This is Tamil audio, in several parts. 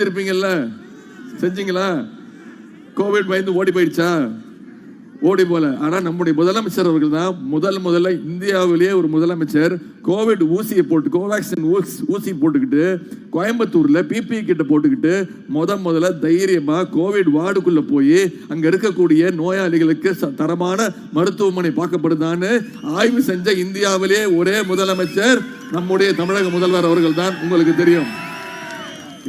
செஞ்சிருப்பீங்கல்ல? செஞ்சீங்களா? கோவிட் பயந்து ஓடி போயிடுச்சா? ஓடி போல. ஆனா நம்முடைய முதலமைச்சர் அவர்கள் தான் முதல் முதல்ல இந்தியாவிலேயே ஒரு முதலமைச்சர். கோவிட் ஊசியை போட்டு கோவேக்சின் ஊசி போட்டுக்கிட்டு கோயம்புத்தூர்ல பிபி கிட்ட போட்டுக்கிட்டு முத முதல்ல தைரியமா கோவிட் வார்டுக்குள்ள போய் அங்க இருக்கக்கூடிய நோயாளிகளுக்கு ச- தரமான மருத்துவமனை பார்க்கப்படுதான்னு ஆய்வு செஞ்ச இந்தியாவிலே ஒரே முதலமைச்சர் நம்முடைய தமிழக முதல்வர் அவர்கள் தான். உங்களுக்கு தெரியும்.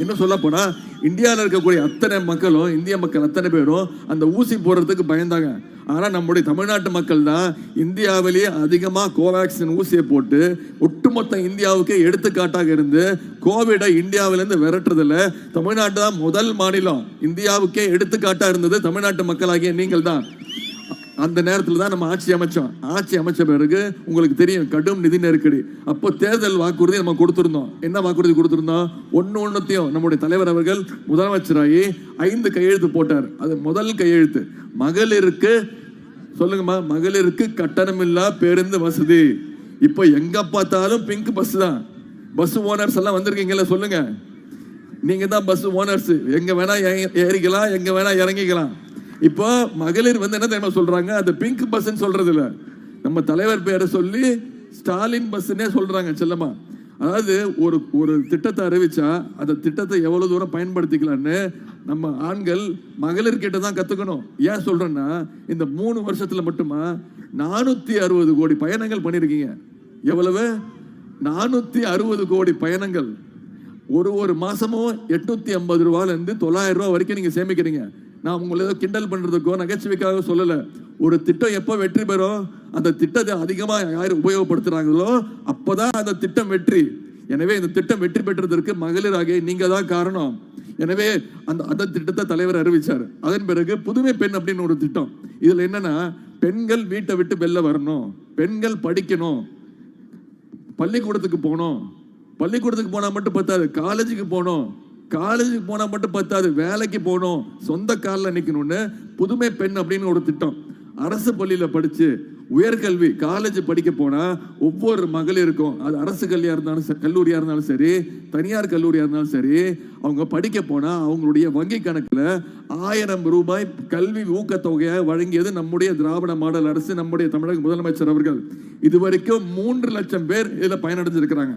இன்னும் சொல்ல போனால் இந்தியாவில் இருக்கக்கூடிய அத்தனை மக்களும் இந்திய மக்கள் அத்தனை பேரும் அந்த ஊசி போடுறதுக்கு பயந்தாங்க. ஆனால் நம்முடைய தமிழ்நாட்டு மக்கள் தான் இந்தியாவிலேயே அதிகமாக கோவேக்சின் ஊசியை போட்டு ஒட்டுமொத்த இந்தியாவுக்கு எடுத்துக்காட்டாக இருந்து கோவிடை இந்தியாவிலேருந்து விரட்டுறதில் தமிழ்நாடு தான் முதல் மாநிலம். இந்தியாவுக்கே எடுத்துக்காட்டாக இருந்தது தமிழ்நாட்டு மக்களாகிய நீங்கள் தான் அந்த நேரத்தில் தான் நம்ம ஆட்சி அமைச்சோம். ஆட்சி அமைச்ச பிறகு உங்களுக்கு தெரியும் கடும் நிதி நெருக்கடி. அப்போ தேர்தல் வாக்குறுதி நம்ம கொடுத்துருந்தோம். என்ன வாக்குறுதி கொடுத்துருந்தோம்? ஒன்று ஒன்றுத்தையும் நம்முடைய தலைவர் அவர்கள் முதலமைச்சராகி ஐந்து கையெழுத்து போட்டார். அது முதல் கையெழுத்து. மகளிருக்கு சொல்லுங்கம்மா மகளிருக்கு கட்டணமில்லா பேருந்து வசதி. இப்போ எங்க பார்த்தாலும் பிங்க் பஸ் தான். பஸ் ஓனர்ஸ் எல்லாம் வந்திருக்கீங்களா சொல்லுங்க. நீங்க தான் பஸ் ஓனர்ஸ் எங்க வேணா ஏ- ஏறிக்கலாம் எங்க வேணா இறங்கிக்கலாம். இப்போ மகளிர் வந்து என்ன தெரியுமா சொல்றாங்க? அந்த பிங்க் பஸ்ன்னு சொல்றது இல்ல நம்ம தலைவர் பேரை சொல்லி ஸ்டாலின் பஸ்ன்னே சொல்றாங்க செல்லம்மா. அதாவது ஒரு ஒரு திட்டத்தை அறிவிச்சா அந்த திட்டத்தை எவ்வளவு தூரம் பயன்படுத்திக்கலாம்னு நம்ம ஆண்கள் மகளிர் கிட்ட தான் கத்துக்கணும். ஏன் சொல்றேன்னா இந்த மூணு வருஷத்துல மட்டுமா நானூத்தி அறுபது கோடி பயணங்கள் பண்ணிருக்கீங்க. எவ்வளவு? நானூத்தி அறுபது கோடி பயணங்கள். ஒரு ஒரு மாசமும் எட்நூத்தி ஐம்பது ரூபாயிலிருந்து தொள்ளாயிரம் ரூபாய் வரைக்கும் நீங்க சேமிக்கிறீங்க. நான் உங்களை ஏதோ கிண்டல் பண்ணுறதுக்கோ நகைச்சுவைக்காக சொல்லலை. ஒரு திட்டம் எப்போ வெற்றி பெறும்? அந்த திட்டத்தை அதிகமாக யார் உபயோகப்படுத்துகிறாங்களோ அப்போ தான் அந்த திட்டம் வெற்றி. எனவே இந்த திட்டம் வெற்றி பெற்றதற்கு மகளிராக நீங்கள் தான் காரணம். எனவே அந்த அந்த திட்டத்தை தலைவர் அறிவிச்சார். அதன் பிறகு புதுமை பெண் அப்படின்னு ஒரு திட்டம். இதில் என்னென்னா பெண்கள் வீட்டை விட்டு வெளில வரணும். பெண்கள் படிக்கணும். பள்ளிக்கூடத்துக்கு போகணும். பள்ளிக்கூடத்துக்கு போனால் மட்டும் பத்தாது. காலேஜுக்கு போகணும். காலேஜுக்கு போனால் மட்டும் பத்தாது வேலைக்கு போகணும் சொந்த காலில் நிற்கணும்னு புதுமை பெண் அப்படின்னு ஒரு திட்டம். அரசு பள்ளியில் படித்து உயர்கல்வி காலேஜ் படிக்க போனால் ஒவ்வொரு மகளிருக்கும் அது அரசு கல்வியாக இருந்தாலும் கல்லூரியாக இருந்தாலும் சரி தனியார் கல்லூரியாக இருந்தாலும் சரி அவங்க படிக்க போனால் அவங்களுடைய வங்கி கணக்கில் ஆயிரம் ரூபாய் கல்வி ஊக்கத்தொகையை வழங்கியது நம்முடைய திராவிட மாடல் அரசு நம்முடைய தமிழக முதலமைச்சர் அவர்கள். இதுவரைக்கும் மூன்று லட்சம் பேர் இதில் பயனடைஞ்சிருக்கிறாங்க.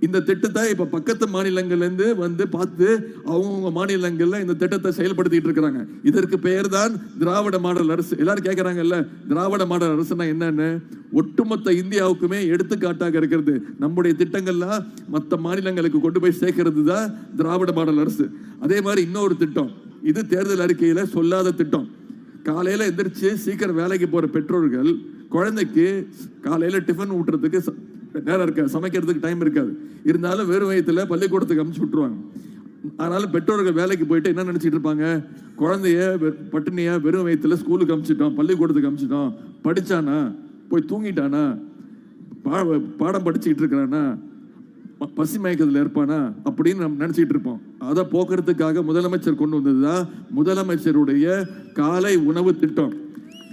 இந்த திட்டத்தை இப்ப பக்கத்து மாநிலங்கள்லேருந்து வந்து பார்த்து அவங்கவுங்க மாநிலங்கள்ல இந்த திட்டத்தை செயல்படுத்திட்டு இருக்கிறாங்க. இதற்கு பெயர் தான் திராவிட மாடல் அரசு. எல்லாரும் கேட்கறாங்கல்ல திராவிட மாடல் அரசுனா என்னன்னு? ஒட்டுமொத்த இந்தியாவுக்குமே எடுத்துக்காட்டாக இருக்கிறது. நம்முடைய திட்டங்கள்லாம் மற்ற மாநிலங்களுக்கு கொண்டு போய் சேர்க்கறது தான் திராவிட மாடல் அரசு. அதே மாதிரி இன்னொரு திட்டம். இது தேர்தல் அறிக்கையில சொல்லாத திட்டம். காலையில எந்திரிச்சு சீக்கிரம் வேலைக்கு போற பெற்றோர்கள் குழந்தைக்கு காலையில டிஃபன் ஊட்டுறதுக்கு ச- நேரம் இருக்காது. சமைக்கிறதுக்கு டைம் இருக்காது. இருந்தாலும் வெறும் வயத்தில் பள்ளிக்கூடத்துக்கு அமுச்சு விட்டுருவாங்க. ஆனாலும் பெற்றோர்கள் வேலைக்கு போயிட்டு என்ன நினைச்சிட்டு இருப்பாங்க? குழந்தைய வெ- பட்டினியா வெறும் வயத்தில் ஸ்கூலுக்கு அமுச்சிட்டோம் பள்ளிக்கூடத்துக்கு அமுச்சிட்டோம். படிச்சானா? போய் தூங்கிட்டானா? பா- பாடம் படிச்சுக்கிட்டு இருக்கிறானா? பசி மயக்கத்தில் இருப்பானா? அப்படின்னு நம்ம நினச்சிட்டு இருப்போம். அதை போக்குறதுக்காக முதலமைச்சர் கொண்டு வந்ததுதான் முதலமைச்சருடைய காலை உணவு திட்டம்.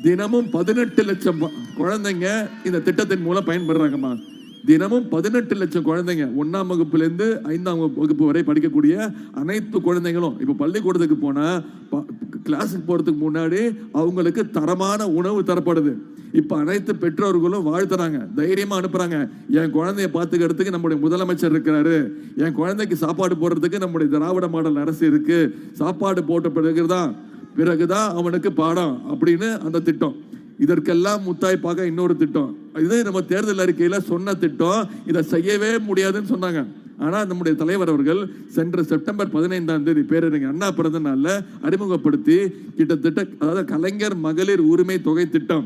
தினமும் பதினெட்டு லட்சம் குழந்தைங்க இந்த திட்டத்தின் மூலம் பயன்படுறாங்கம்மா. தினமும் பதினெட்டு லட்சம் குழந்தைங்க ஒன்னாம் வகுப்புலேருந்து ஐந்தாம் வகுப்பு- வரை படிக்கக்கூடிய அனைத்து குழந்தைங்களும் இப்போ பள்ளிக்கூடத்துக்கு போனால் ப- கிளாஸுக்கு போகிறதுக்கு முன்னாடி அவங்களுக்கு தரமான உணவு தரப்படுது. இப்போ அனைத்து பெற்றோர்களும் வாழ்த்துறாங்க தைரியமாக அனுப்புகிறாங்க என் குழந்தைய பார்த்துக்கிறதுக்கு நம்முடைய முதலமைச்சர் இருக்கிறாரு. என் குழந்தைக்கு சாப்பாடு போடுறதுக்கு நம்முடைய திராவிட மாடல் அரசு இருக்குது சாப்பாடு போட்ட பிறகு தான் பிறகுதான் அவனுக்கு பாடம் அப்படின்னு அந்த திட்டம். இதற்கெல்லாம் முத்தாய்ப்பாக இன்னொரு திட்டம். இதுதான் நம்ம தேர்தல் அறிக்கையில் சொன்ன திட்டம். இதை செய்யவே முடியாதுன்னு சொன்னாங்க. ஆனால் நம்முடைய தலைவர் அவர்கள் சென்ற செப்டம்பர் பதினைந்தாம் தேதி பேரறிஞர் அண்ணா பிறந்த நாளில் அறிமுகப்படுத்தி கிட்டத்தட்ட அதாவது கலைஞர் மகளிர் உரிமை தொகை திட்டம்.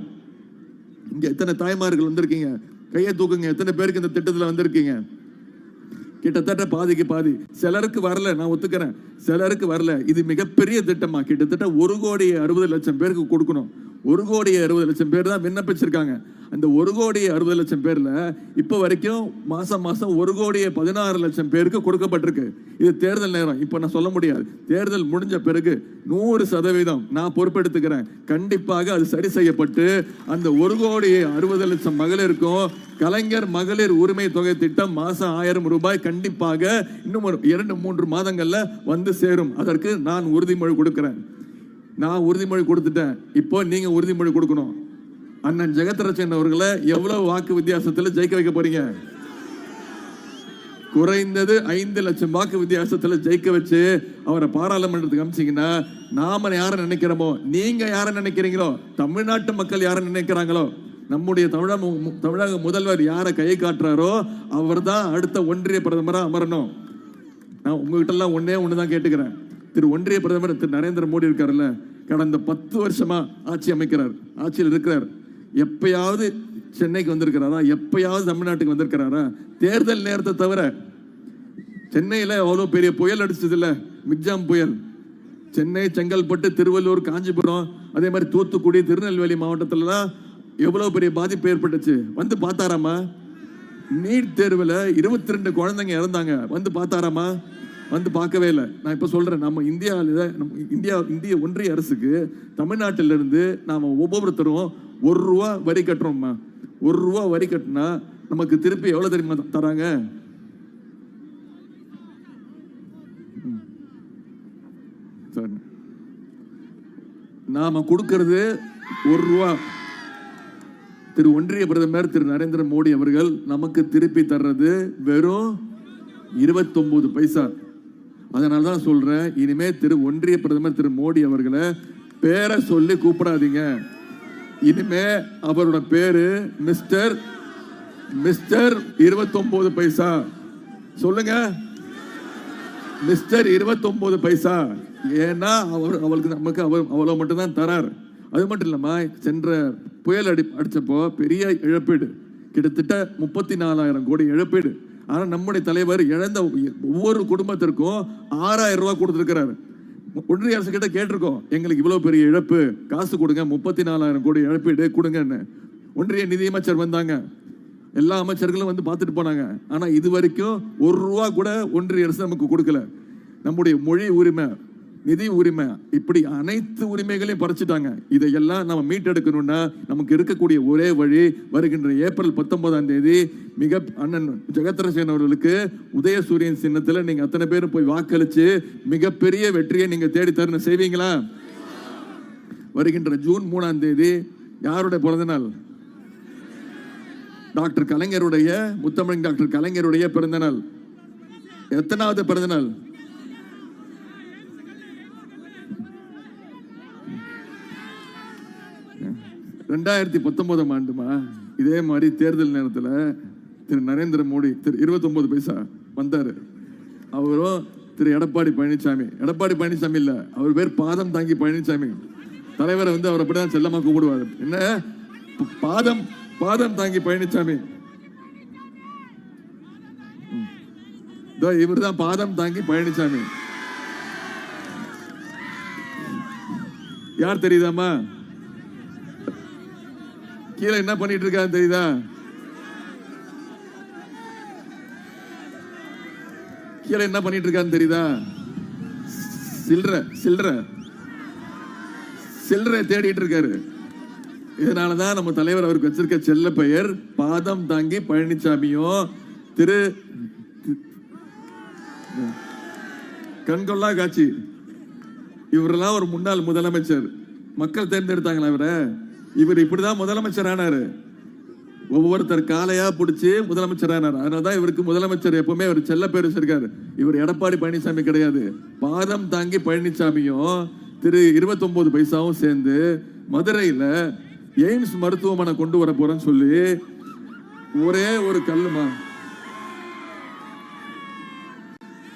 இங்கே எத்தனை தாய்மார்கள் வந்திருக்கீங்க? கையை தூக்குங்க. எத்தனை பேருக்கு இந்த திட்டத்தில் வந்திருக்கீங்க? கிட்டத்தட்ட பாதிக்கு பாதி. சிலருக்கு வரல நான் ஒத்துக்கிறேன். சிலருக்கு வரல. இது மிகப்பெரிய திட்டமா. கிட்டத்தட்ட ஒரு கோடி அறுபது லட்சம் பேருக்கு கொடுக்கணும். ஒரு கோடி அறுபது லட்சம் பேர் தான் விண்ணப்பிச்சிருக்காங்க. அந்த ஒரு கோடி அறுபது லட்சம் பேர்ல இப்போ வரைக்கும் மாசம் மாசம் ஒரு கோடியே பதினாறு லட்சம் பேருக்கு கொடுக்கப்பட்டிருக்கு. இது தேர்தல் நேரம். இப்போ நான் சொல்ல முடியாது. தேர்தல் முடிஞ்ச பிறகு நூறு சதவீதம் நான் பொறுப்பெடுத்துக்கிறேன். கண்டிப்பாக அது சரி செய்யப்பட்டு அந்த ஒரு கோடி அறுபது லட்சம் மகளிருக்கும் கலைஞர் மகளிர் உரிமை தொகை திட்டம் மாசம் ஆயிரம் ரூபாய் கண்டிப்பாக இன்னும் ஒரு இரண்டு மூன்று மாதங்கள்ல வந்து சேரும். அதற்கு நான் உறுதிமொழி கொடுக்கிறேன். நான் உறுதிமொழி கொடுத்துட்டேன். இப்போ நீங்க உறுதிமொழி கொடுக்கணும். அண்ணன் ஜெகத்ரட்சன் அவர்களை எவ்வளவு வாக்கு வித்தியாசத்துல ஜெயிக்க வைக்க போறீங்க? குறைந்தது ஐந்து லட்சம் வாக்கு வித்தியாசத்துல ஜெயிக்க வச்சு அவரை பாராளுமன்றத்துக்கு அமிச்சிங்கன்னா நாம யாரை நினைக்கிறோமோ? நீங்க யாரை நினைக்கிறீங்களோ? தமிழ்நாட்டு மக்கள் யாரை நினைக்கிறாங்களோ? நம்முடைய தமிழக தமிழக முதல்வர் யாரை கை காட்டுறாரோ அவர் தான் அடுத்த ஒன்றிய பிரதமரா அமரணும். நான் உங்ககிட்ட எல்லாம் ஒன்னே ஒன்று தான் கேட்டுக்கிறேன். திரு ஒன்றிய பிரதமர் திரு நரேந்திர மோடி இருக்காருல்ல கடந்த பத்து வருஷமா ஆட்சி அமைக்கிறார் ஆட்சியில் இருக்கிறார். எப்பயாவது சென்னைக்கு வந்திருக்கிறாரா? எப்பயாவது தமிழ்நாட்டுக்கு வந்திருக்கிறாரா? தேர்தல் நேரத்தை தவிர சென்னையில் அவ்வளோ பெரிய புயல் அடிச்சது இல்லை மிக்ஜாம் புயல். சென்னை செங்கல்பட்டு திருவள்ளூர் காஞ்சிபுரம் அதே மாதிரி தூத்துக்குடி திருநெல்வேலி மாவட்டத்துலலாம் எவ்வளோ பெரிய பாதிப்பு ஏற்பட்டுச்சு? வந்து பார்த்தாராமா? நீட் தேர்வில் இருபத்தி ரெண்டு குழந்தைங்க இறந்தாங்க. வந்து பார்த்தாராமா? வந்து பார்க்கவே இல்லை. நான் இப்போ சொல்கிறேன் நம்ம இந்தியாவில் நம்ம இந்தியா இந்திய ஒன்றிய அரசுக்கு தமிழ்நாட்டிலிருந்து நாம் ஒவ்வொருத்தரும் ஒரு ரூபா வரி கட்டுறோம்மா. ஒரு ரூபா வரி கட்டினா நமக்கு திருப்பி எவ்வளோ தெரியுமா தராங்க? சரி நாம கொடுக்கறது ஒரு ரூபா. திரு ஒன்றிய பிரதமர் திரு நரேந்திர மோடி அவர்கள் நமக்கு திருப்பி தர்றது வெறும் 29 பைசா. அதனால தான் சொல்றேன் இனிமே திரு ஒன்றிய பிரதமர் திரு மோடி அவர்களை பேரை சொல்லி கூப்பிடாதீங்க. இனிமே அவரோட பேரு மிஸ்டர் மிஸ்டர் 29 பைசா. சொல்லுங்க. மிஸ்டர் 29 பைசா. ஏன்னா அவர் அவளுக்கு நமக்கு அவர் அவ்வளவு மட்டும் தான் தரார். அது மட்டும் இல்லாம சென்ற புயல் அடி அடிச்சப்போ பெரிய இழப்பீடு. கிட்டத்தட்ட முப்பத்தி நாலாயிரம் கோடி இழப்பீடு. ஆனா நம்முடைய தலைவர் இழந்த ஒவ்வொரு குடும்பத்திற்கும் ஆறாயிரம் ரூபாய் கொடுத்துருக்கிறாரு. ஒன்றிய அரசு கிட்ட கேட்டிருக்கோம் எங்களுக்கு இவ்வளவு பெரிய இழப்பு காசு கொடுங்க முப்பத்தி நாலாயிரம் கோடி இழப்பீடு கொடுங்கன்னு. ஒன்றிய நிதியமைச்சர் வந்தாங்க. எல்லா அமைச்சர்களும் வந்து பார்த்துட்டு போனாங்க. ஆனா இது வரைக்கும் ஒரு ரூபா கூட ஒன்றிய அரசு நமக்கு கொடுக்கல. நம்முடைய மொழி உரிமை நிதி உரிமை. இப்படி அனைத்து உரிமைகளையும் பறிச்சுட்டாங்க. இதையெல்லாம் நம்ம மீட்டெடுக்கணும்னா நமக்கு இருக்கக்கூடிய ஒரே வழி வருகின்ற ஏப்ரல் பத்தொன்பதாம் தேதி மிக அண்ணன் ஜெகத்ரசேன் அவர்களுக்கு உதயசூரியன் சின்னத்தில் நீங்கள் அத்தனை பேரும் போய் வாக்களித்து மிகப்பெரிய வெற்றியை நீங்கள் தேடி தரணும். செய்வீங்களா? வருகின்ற ஜூன் மூணாம் தேதி யாருடைய பிறந்த நாள்? டாக்டர் கலைஞருடைய முத்தமிழ் டாக்டர் கலைஞருடைய பிறந்தநாள் எத்தனாவது பிறந்தநாள் ரெண்டாயிரத்தி பத்தொன்பதாம் ஆண்டுமா? இதே மாதிரி தேர்தல் நேரத்தில் திரு நரேந்திர மோடி திரு 29 பைசா வந்தார். அவரும் திரு எடப்பாடி பழனிசாமி எடப்பாடி பழனிசாமி இல்லை அவர் பேர் பாதம் தாங்கி பழனிசாமி தலைவரை வந்து அவர் அப்படிதான் செல்லமாக கூப்பிடுவார். என்ன? பாதம் பாதம் தாங்கி பழனிசாமி இவர் தான் பாதம் தாங்கி பழனிசாமி யார் தெரியுதாம்மா? கீழே என்ன பண்ணிட்டு இருக்கான்னு தெரியுதா? கீழே என்ன பண்ணிட்டு இருக்கான்னு தெரியுதா? சில்ற சில்ற சில்லறை தேடிட்டு இருக்காரு. இதனாலதான் நம்ம தலைவர் அவருக்கு வச்சிருக்க செல்ல பெயர் பாதம் தாங்கி பழனிசாமியும் திரு கண்கொள்ளா காட்சி. இவரெல்லாம் ஒரு முன்னாள் முதலமைச்சர். மக்கள் தேர்ந்தெடுத்தாங்களா இவரை? இவர் இப்படிதான் முதலமைச்சர் ஆனாரு ஒவ்வொருத்தர் காலையா பிடிச்சி முதலமைச்சர் ஆனார் அதனாலதான் இவருக்கு முதலமைச்சர் எப்பவுமே அவர் செல்ல பேர் வச்சிருக்காரு. இவர் எடப்பாடி பழனிசாமி கிடையாது. பாதம் தாங்கி பழனிசாமியும் திரு 29 பைசாவும் சேர்ந்து மதுரையில எய்ம்ஸ் மருத்துவமனை கொண்டு வர போறேன்னு சொல்லி ஒரே ஒரு கல்லுமா?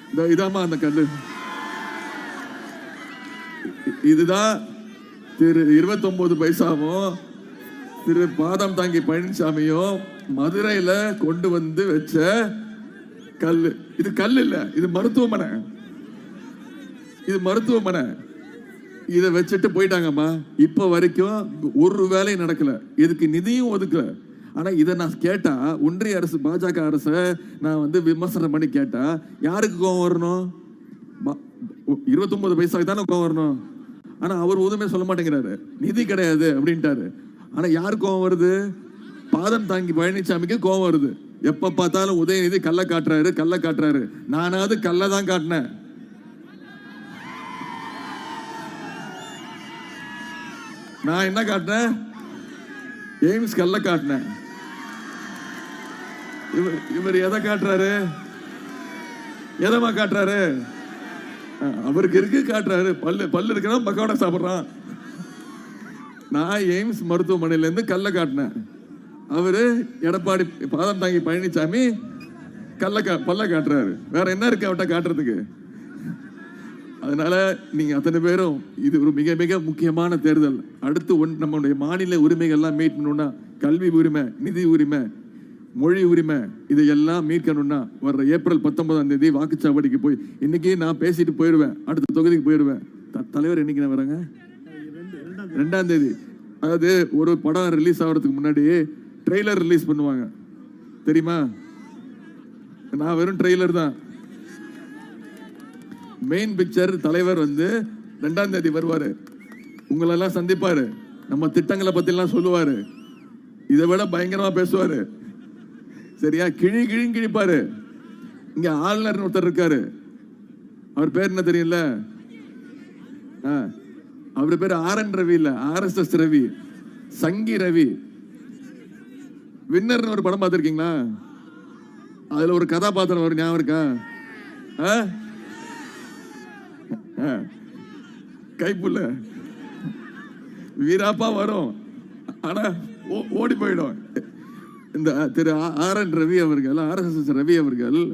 இந்த அந்த கல்லு. இதுதான் திரு 29 பைசாவும் திரு பாதம் தாங்கி பழனிசாமியும் மதுரையில கொண்டு வந்து வச்ச கல் இது கல் இல்ல இது மருத்துவமனை. இது மருத்துவமனை. இதை வச்சுட்டு போயிட்டாங்கம்மா. இப்ப வரைக்கும் ஒரு வேலையும் நடக்கல. இதுக்கு நிதியும் ஒதுக்கல. ஆனா இதை நான் கேட்டா ஒன்றிய அரசு பாஜக அரசை நான் வந்து விமர்சனம் பண்ணி கேட்டா யாருக்கு கோவம் வரணும்? ப- பைசாவுக்கு பைசாக்கு தானே கோவம் வரணும்? ஆனா அவர் ஒதுமே சொல்ல மாட்டேங்கிறாரு. நிதி கிடையாது அப்படின்ட்டாரு. ஆனா யார் கோவம் வருது? பாதம் தாங்கி பழனிசாமிக்கு கோவம் வருது. எப்ப பார்த்தாலும் உதயநிதி கள்ள காட்டுறாரு கள்ள காட்டுறாரு. நானாவது கள்ள தான் காட்டினேன். நான் என்ன காட்டினேன்? எய்ம்ஸ் கல்ல காட்டினேன். இவர் இவர் எதை காட்டுறாரு? எதமா காட்டுறாரு? அவருக்கு இருக்கு காட்டுறாரு? பல்லு பல்லு இருக்கிறவன் பக்கோடா சாப்பிட்றான். நான் எய்ம்ஸ் மருத்துவமனையிலேருந்து கல்லை காட்டினேன். அவரு எடப்பாடி பாதம் தாங்கி பழனிசாமி கல்ல கா பல்ல காட்டுறாரு. வேற என்ன இருக்கு அவட்ட காட்டுறதுக்கு? அதனால நீங்க அத்தனை பேரும் இது ஒரு மிக மிக முக்கியமான தேர்தல். அடுத்து ஒன் நம்மளுடைய மாநில உரிமைகள்லாம் மீட் பண்ணணும்னா கல்வி உரிமை நிதி உரிமை மொழி உரிமை இதையெல்லாம் மீட்கணும்னா வர்ற ஏப்ரல் பத்தொன்பதாம் தேதி வாக்குச்சாவடிக்கு போய் இன்னைக்கு நான் பேசிட்டு போயிடுவேன். அடுத்த தொகுதிக்கு போயிடுவேன். தலைவர் என்னைக்கு நான் வராங்க? ரெண்டாம் தேதி. அதாவது ஒரு படம் ரிலீஸ் ஆகிறதுக்கு முன்னாடி ட்ரெய்லர் ரிலீஸ் பண்ணுவாங்க. தெரியுமா? நான் வெறும் ட்ரெய்லர் தான். மெயின் பிக்சர் தலைவர் வந்து ரெண்டாம் தேதி வருவாரு. உங்களெல்லாம் சந்திப்பாரு. நம்ம திட்டங்களை பத்தி எல்லாம் சொல்லுவாரு. இதை விட பயங்கரமா பேசுவாரு. சரியா? கிழி கிழின்னு கிழிப்பாரு. இங்க ஆளுநர் ஒருத்தர் இருக்காரு. அவர் பேர் என்ன தெரியல ஆ, அவர் பேர் ஆர் என் ரவி இல்ல R S S Ravi. Sanghi Ravi. வின்னர்னு ஒரு படம் பார்த்துருக்கீங்களா? அதுல ஒரு கதாபாத்திரம் வரும் ஞாபகம் இருக்கா? ஆ? ஆ. கைப்புள்ள வீராப்பா வரும். ஆனா ஓ- ஓடி போயிடும். இந்த திரு ஆ- ஆர் என் ரவி அவர்கள் ஆர்எஸ்எஸ் ரவி அவர்கள்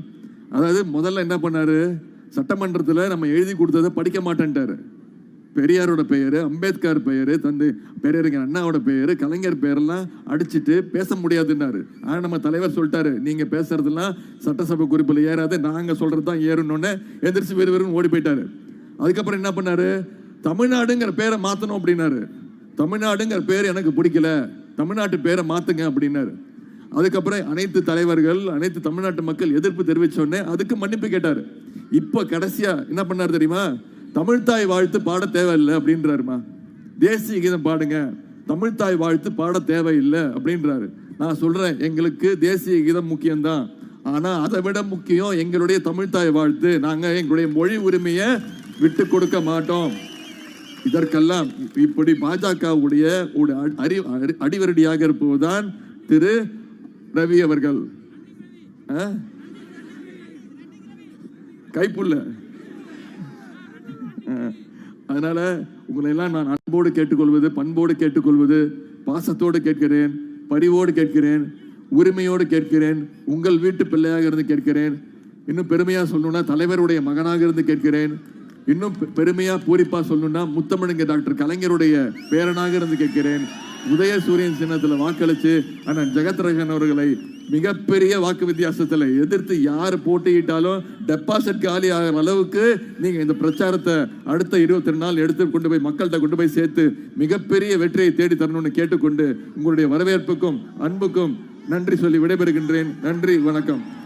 அதாவது முதல்ல என்ன பண்ணாரு? சட்டமன்றத்தில் நம்ம எழுதி கொடுத்ததை படிக்க மாட்டேன்ட்டார். பெரியாரோட பெயர் அம்பேத்கர் பெயர் தந்தை பெரியருங்க அண்ணாவோட பெயர் கலைஞர் பெயரெல்லாம் அடிச்சிட்டு பேச முடியாதுன்னாரு. ஆனால் நம்ம தலைவர் சொல்லிட்டாரு நீங்கள் பேசுறதெல்லாம் சட்டசபை குறிப்பில் ஏறாது நாங்கள் சொல்கிறது தான் ஏறணும்னு. எந்திரிச்சு வேறு வேறுன்னு ஓடி போயிட்டாரு. அதுக்கப்புறம் என்ன பண்ணாரு? தமிழ்நாடுங்கிற பேரை மாற்றணும் அப்படின்னாரு. தமிழ்நாடுங்கிற பேர் எனக்கு பிடிக்கல. தமிழ்நாட்டு பேரை மாற்றுங்க அப்படின்னாரு. அதுக்கப்புறம் அனைத்து தலைவர்கள் அனைத்து தமிழ்நாட்டு மக்கள் எதிர்ப்பு தெரிவிச்சோடனே அதுக்கு மன்னிப்பு கேட்டார். இப்போ கடைசியா என்ன பண்ணாரு தெரியுமா? தமிழ்தாய் வாழ்த்து பாட தேவையில்லை அப்படின்றாருமா. தேசிய கீதம் பாடுங்க. தமிழ்தாய் வாழ்த்து பாட தேவையில்லை அப்படின்றாரு. நான் சொல்றேன் எங்களுக்கு தேசிய கீதம் முக்கியம்தான். ஆனா அதை விட முக்கியம் எங்களுடைய தமிழ்தாய் வாழ்த்து. நாங்கள் எங்களுடைய மொழி உரிமையை விட்டு கொடுக்க மாட்டோம். இதற்கெல்லாம் இப்படி பாஜகவுடைய ஒரு அறி அறி- அடிவரடியாக இருப்பதுதான் திரு ரவி அவர்கள் ஆ? கைப்புள்ள ஆ. அதனால உங்களை எல்லாம் நான் அன்போடு கேட்டுக்கொள்வது பண்போடு கேட்டுக்கொள்வது பாசத்தோடு கேட்கிறேன் பரிவோடு கேட்கிறேன் உரிமையோடு கேட்கிறேன் உங்கள் வீட்டு பிள்ளையாக இருந்து கேட்கிறேன் இன்னும் பெருமையாக சொல்லணும்னா தலைவருடைய மகனாக இருந்து கேட்கிறேன் இன்னும் பெ- பூரிப்பாக சொல்லணும்னா முத்தமிழுங்க டாக்டர் கலைஞருடைய பேரனாக இருந்து கேட்கிறேன் உதயசூரியன் சின்னத்துல வாக்களிச்சு அண்ணன் ஜெகத்ரகன் அவர்களை மிகப்பெரிய வாக்கு வித்தியாசத்துல எதிர்த்து யார் போட்டியிட்டாலும் டெபாசிட் காலி ஆகிற அளவுக்கு நீங்க இந்த பிரச்சாரத்தை அடுத்த இருபத்தி ரெண்டு நாள் எடுத்து கொண்டு போய் மக்கள்கிட்ட கொண்டு போய் சேர்த்து மிகப்பெரிய வெற்றியை தேடி தரணும்னு கேட்டுக்கொண்டு உங்களுடைய வரவேற்புக்கும் அன்புக்கும் நன்றி சொல்லி விடைபெறுகின்றேன். நன்றி வணக்கம்.